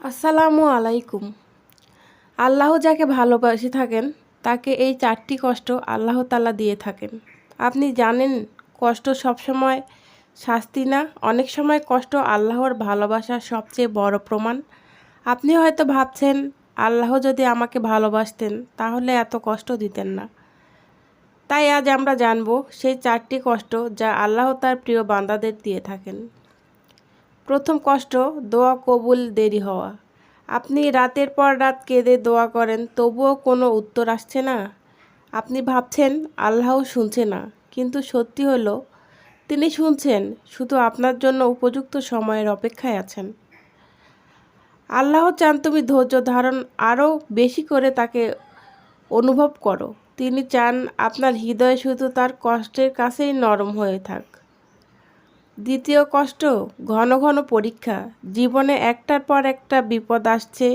আসসালামু আলাইকুম। আল্লাহ যাকে ভালোবাসে থাকেন, তাকে এই চারটি কষ্ট আল্লাহ তালা দিয়ে থাকেন। আপনি জানেন, কষ্ট সবসময় শাস্তি না, অনেক সময় কষ্ট আল্লাহর ভালোবাসার সবচেয়ে বড় প্রমাণ। আপনি হয়তো ভাবছেন, আল্লাহ যদি আমাকে ভালোবাসতেন, তাহলে এত কষ্ট দিতেন না। তাই আজ আমরা জানব, সেই চারটি কষ্ট যা আল্লাহ তার প্রিয় বান্দাদের দিয়ে থাকেন। প্রথম কষ্ট, দোয়া কবুল দেরি হওয়া। আপনি রাতের পর রাত কেঁদে দোয়া করেন, তবুও কোনো উত্তর আসছে না। আপনি ভাবছেন আল্লাহ শুনছে না, কিন্তু সত্যি হলো, তিনি শুনছেন, শুধু আপনার জন্য উপযুক্ত সময়ের অপেক্ষায় আছেন। আল্লাহ চান তুমি ধৈর্য ধারণ আরও বেশি করে তাকে অনুভব করো। তিনি চান আপনার হৃদয় শুধু তার কষ্টের কাছেই নরম হয়ে থাক। দ্বিতীয় কষ্ট, ঘন ঘন পরীক্ষা। জীবনে একটার পর একটা বিপদ আসছে,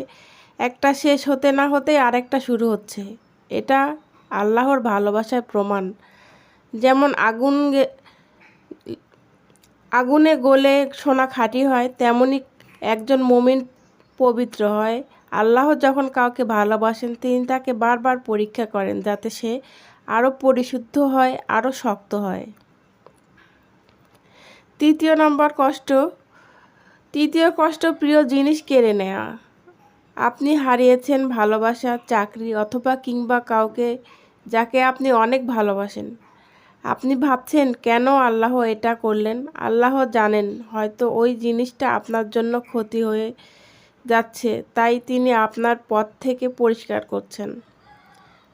একটা শেষ হতে না হতেই আরেকটা শুরু হচ্ছে। এটা আল্লাহর ভালোবাসার প্রমাণ। যেমন আগুন আগুনে গলে সোনা খাঁটি হয়, তেমনি একজন মমিন পবিত্র হয়। আল্লাহ যখন কাউকে ভালোবাসেন, তিনি তাকে বারবার পরীক্ষা করেন যাতে সে আরও পরিশুদ্ধ হয়, আরও শক্ত হয়। তৃতীয় নম্বর কষ্ট। তৃতীয় কষ্ট প্রিয় জিনিস কেড়ে নেওয়া আপনি হারিয়েছেন ভালোবাসা, চাকরি অথবা কিংবা কাউকে যাকে আপনি অনেক ভালোবাসেন। আপনি ভাবছেন, কেন আল্লাহ এটা করলেন? আল্লাহ জানেন, হয়তো ওই জিনিসটা আপনার জন্য ক্ষতি হয়ে যাচ্ছে, তাই তিনি আপনার পথ থেকে পরিষ্কার করছেন।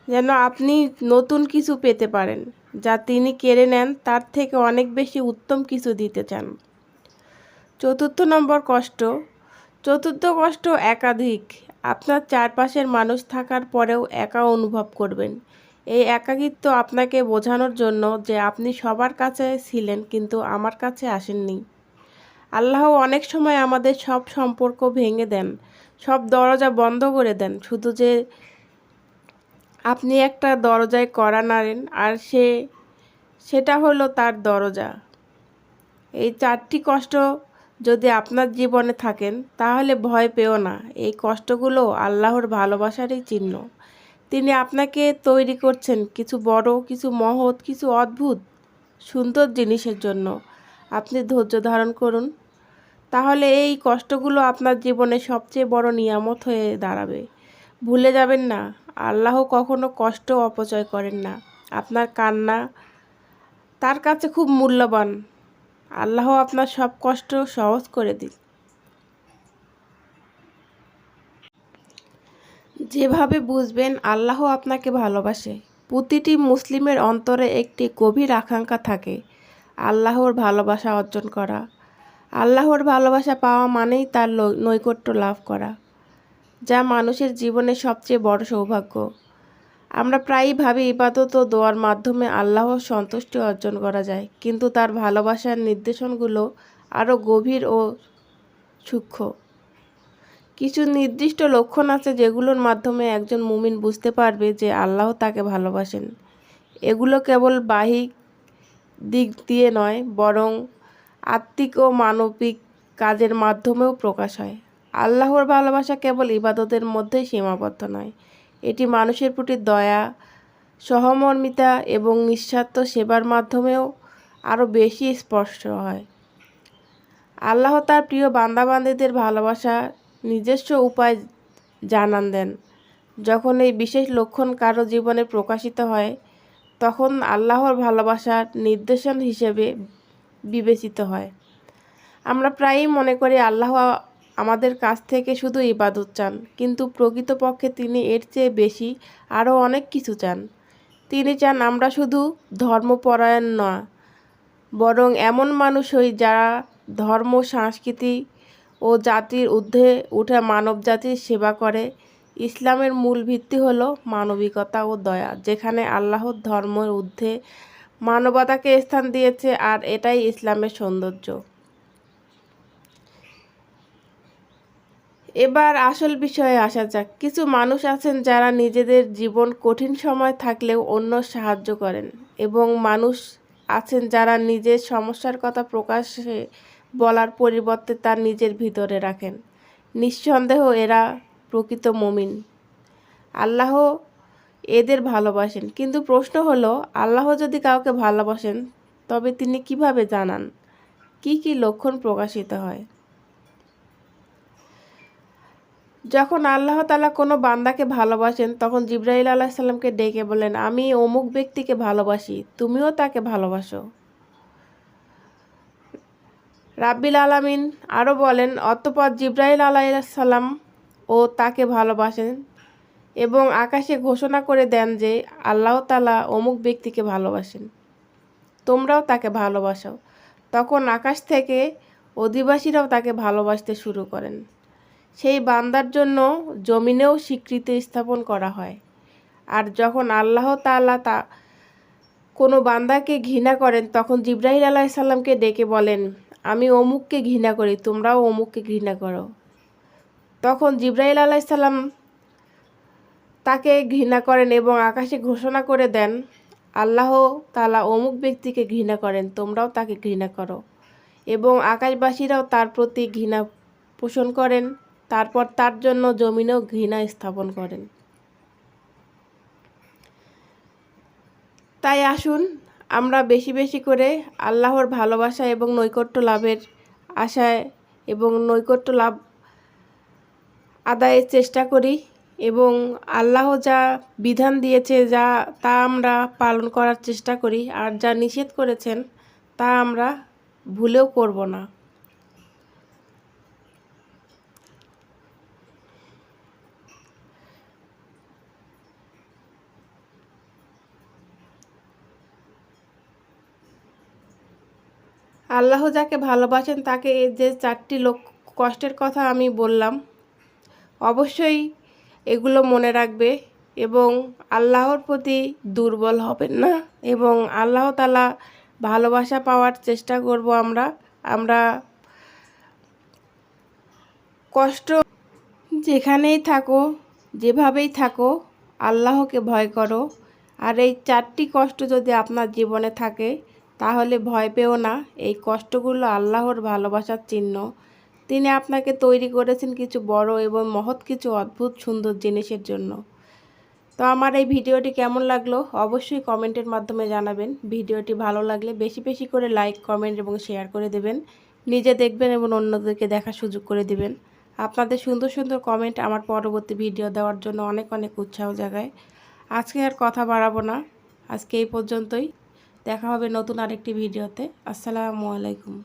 যেন আপনি নতুন কিছু পেতে পারেন। যা তিনি কেড়ে নেন, তার থেকে অনেক বেশি উত্তম কিছু দিতে চান। চতুর্থ নম্বর কষ্ট। চতুর্থ কষ্ট একাধিক। আপনার চারপাশের মানুষ থাকার পরেও একা অনুভব করবেন। এই একাকিত্ব আপনাকে বোঝানোর জন্য যে আপনি সবার কাছে ছিলেন কিন্তু আমার কাছে আসেননি। আল্লাহ অনেক সময় আমাদের সব সম্পর্ক ভেঙে দেন, সব দরজা বন্ধ করে দেন, শুধু যে আপনি একটা দরজায় কড়া নাড়েন আর সে, সেটা হলো তার দরজা। এই চারটি কষ্ট যদি আপনার জীবনে থাকেন, তাহলে ভয় পেও না। এই কষ্টগুলো আল্লাহর ভালোবাসারই চিহ্ন। তিনি আপনাকে তৈরি করছেন কিছু বড়, কিছু মহৎ, কিছু অদ্ভুত, সুন্দর জিনিসের জন্য। আপনি ধৈর্য ধারণ করুন। তাহলে এই কষ্টগুলো আপনার জীবনে সবচেয়ে বড় নিয়ামত হয়ে দাঁড়াবে। ভুলে যাবেন না। আল্লাহ কখনো কষ্ট অপচয় করেন না। আপনার কান্না তার কাছে খুব মূল্যবান। আল্লাহ আপনার সব কষ্ট সহজ করে দিন। যেভাবে বুঝবেন আল্লাহ আপনাকে ভালোবাসে। প্রতিটি মুসলিমের অন্তরে একটি গভীর আকাঙ্ক্ষা থাকে, আল্লাহর ভালোবাসা অর্জন করা। আল্লাহর ভালোবাসা পাওয়া মানেই তার নৈকট্য লাভ করা। যা মানুষের জীবনের সবচেয়ে বড় সৌভাগ্য। আমরা প্রায়ই ভাবি ইবাদত ও দোয়ার মাধ্যমে আল্লাহর সন্তুষ্টি অর্জন করা যায়, কিন্তু তার ভালোবাসার নির্দেশনগুলো আরও গভীর ও সূক্ষ্ম। কিছু নির্দিষ্ট লক্ষণ আছে যেগুলোর মাধ্যমে একজন মুমিন বুঝতে পারবে যে আল্লাহ তাকে ভালোবাসেন। এগুলো কেবল বাহিক দিক দিয়ে নয়, বরং আত্মিক ও মানবিক কাজের মাধ্যমেও প্রকাশ হয়। আল্লাহর ভালোবাসা কেবল ইবাদতের মধ্যেই সীমাবদ্ধ নয়। এটি মানুষের প্রতি দয়া, সহমর্মিতা এবং নিঃস্বার্থ সেবার মাধ্যমেও আরও বেশি স্পষ্ট হয়। আল্লাহ তার প্রিয় বান্দাবান্দিদের ভালোবাসা নিজস্ব উপায় জানান দেন। যখন এই বিশেষ লক্ষণ কারও জীবনে প্রকাশিত হয়, তখন আল্লাহর ভালোবাসার নির্দেশন হিসেবে বিবেচিত হয়। আমরা প্রায়ই মনে করি আল্লাহ আমাদের কাছ থেকে শুধু ইবাদত চান, কিন্তু প্রকৃতপক্ষে তিনি এর চেয়ে বেশি আরও অনেক কিছু চান। তিনি চান আমরা শুধু ধর্মপরায়ণ না, বরং এমন মানুষ হই যারা ধর্ম, সংস্কৃতি ও জাতির ঊর্ধ্বে উঠে মানব জাতির সেবা করে। ইসলামের মূল ভিত্তি হলো মানবিকতা ও দয়া, যেখানে আল্লাহর ধর্মের ঊর্ধ্বে মানবতাকে স্থান দিয়েছে আর এটাই ইসলামের সৌন্দর্য। এবার আসল বিষয়ে আসা যাক। কিছু মানুষ আছেন যারা নিজেদের জীবন কঠিন সময় থাকলেও অন্য সাহায্য করেন এবং মানুষ আছেন যারা নিজের সমস্যার কথা প্রকাশে বলার পরিবর্তে তার নিজের ভিতরে রাখেন। নিঃসন্দেহ এরা প্রকৃত মমিন। আল্লাহ এদের ভালোবাসেন। কিন্তু প্রশ্ন হলো, আল্লাহ যদি কাউকে ভালোবাসেন, তবে তিনি কীভাবে জানান? কি কি লক্ষণ প্রকাশিত হয়? যখন আল্লাহ তালা কোনো বান্দাকে ভালোবাসেন, তখন জিব্রাইল আল্লাহ সাল্লামকে ডেকে বলেন আমি অমুক ব্যক্তিকে ভালোবাসি, তুমিও তাকে ভালোবাসো। রাব্বিল আলামিন আরও বলেন, অতপর জিব্রাইল আলাইসাল্লাম ও তাকে ভালোবাসেন এবং আকাশে ঘোষণা করে দেন যে আল্লাহ তালা অমুক ব্যক্তিকে ভালোবাসেন। তোমরাও তাকে ভালোবাসো। তখন আকাশ থেকে অধিবাসীরাও তাকে ভালোবাসতে শুরু করেন। সেই বান্দার জন্য জমিনেও স্বীকৃতি স্থাপন করা হয়। আর যখন আল্লাহ তাআলা তা, কোনো বান্দাকে ঘৃণা করেন, তখন জিব্রাহিল আলাইসাল্লামকে ডেকে বলেন, আমি অমুককে ঘৃণা করি, তোমরাও অমুককে ঘৃণা করো। তখন জিব্রাহিল আলাইসাল্লাম তাকে ঘৃণা করেন এবং আকাশে ঘোষণা করে দেন, আল্লাহ তালা অমুক ব্যক্তিকে ঘৃণা করেন, তোমরাও তাকে ঘৃণা করো। এবং আকাশবাসীরাও তার প্রতি ঘৃণা পোষণ করেন। তারপর তার জন্য জমিনেও ঘৃণা স্থাপন করেন। তাই আসুন, আমরা বেশি বেশি করে আল্লাহর ভালোবাসা এবং নৈকট্য লাভের আশায় এবং নৈকট্য লাভ আদায়ের চেষ্টা করি এবং আল্লাহ যা বিধান দিয়েছে, যা, তা আমরা পালন করার চেষ্টা করি আর যা নিষেধ করেছেন, তা আমরা ভুলেও করব না। আল্লাহ যাকে ভালোবাসেন তাকে যে চারটি লোক কষ্টের কথা আমি বললাম, অবশ্যই এগুলো মনে রাখবে এবং আল্লাহর প্রতি দুর্বল হবেন না এবং আল্লাহ তালা ভালোবাসা পাওয়ার চেষ্টা করব আমরা। আমরা কষ্ট যেখানেই থাকো, যেভাবেই থাকো, আল্লাহকে ভয় করো। আর এই চারটি কষ্ট যদি আপনার জীবনে থাকে তাহলে ভয় পেও না, এই কষ্টগুলো আল্লাহর ভালোবাসার চিহ্ন। তিনি আপনাকে তৈরি করেছেন কিছু বড় এবং মহৎ কিছু অদ্ভুত সুন্দর জিনিসের জন্য। তো আমার এই ভিডিওটি কেমন লাগল অবশ্যই কমেন্টের মাধ্যমে জানাবেন। ভিডিওটি ভালো লাগলে বেশি বেশি করে লাইক, কমেন্ট এবং শেয়ার করে দেবেন। নিজে দেখবেন এবং অন্যদেরকে দেখার সুযোগ করে দেবেন। আপনাদের সুন্দর সুন্দর কমেন্ট আমার পরবর্তী ভিডিও দেওয়ার জন্য অনেক অনেক উৎসাহ জাগায়। আজকে আর কথা বাড়াবো না। আজকে এই পর্যন্তই। দেখা হবে নতুন আরেকটি ভিডিওতে। আসসালামু আলাইকুম।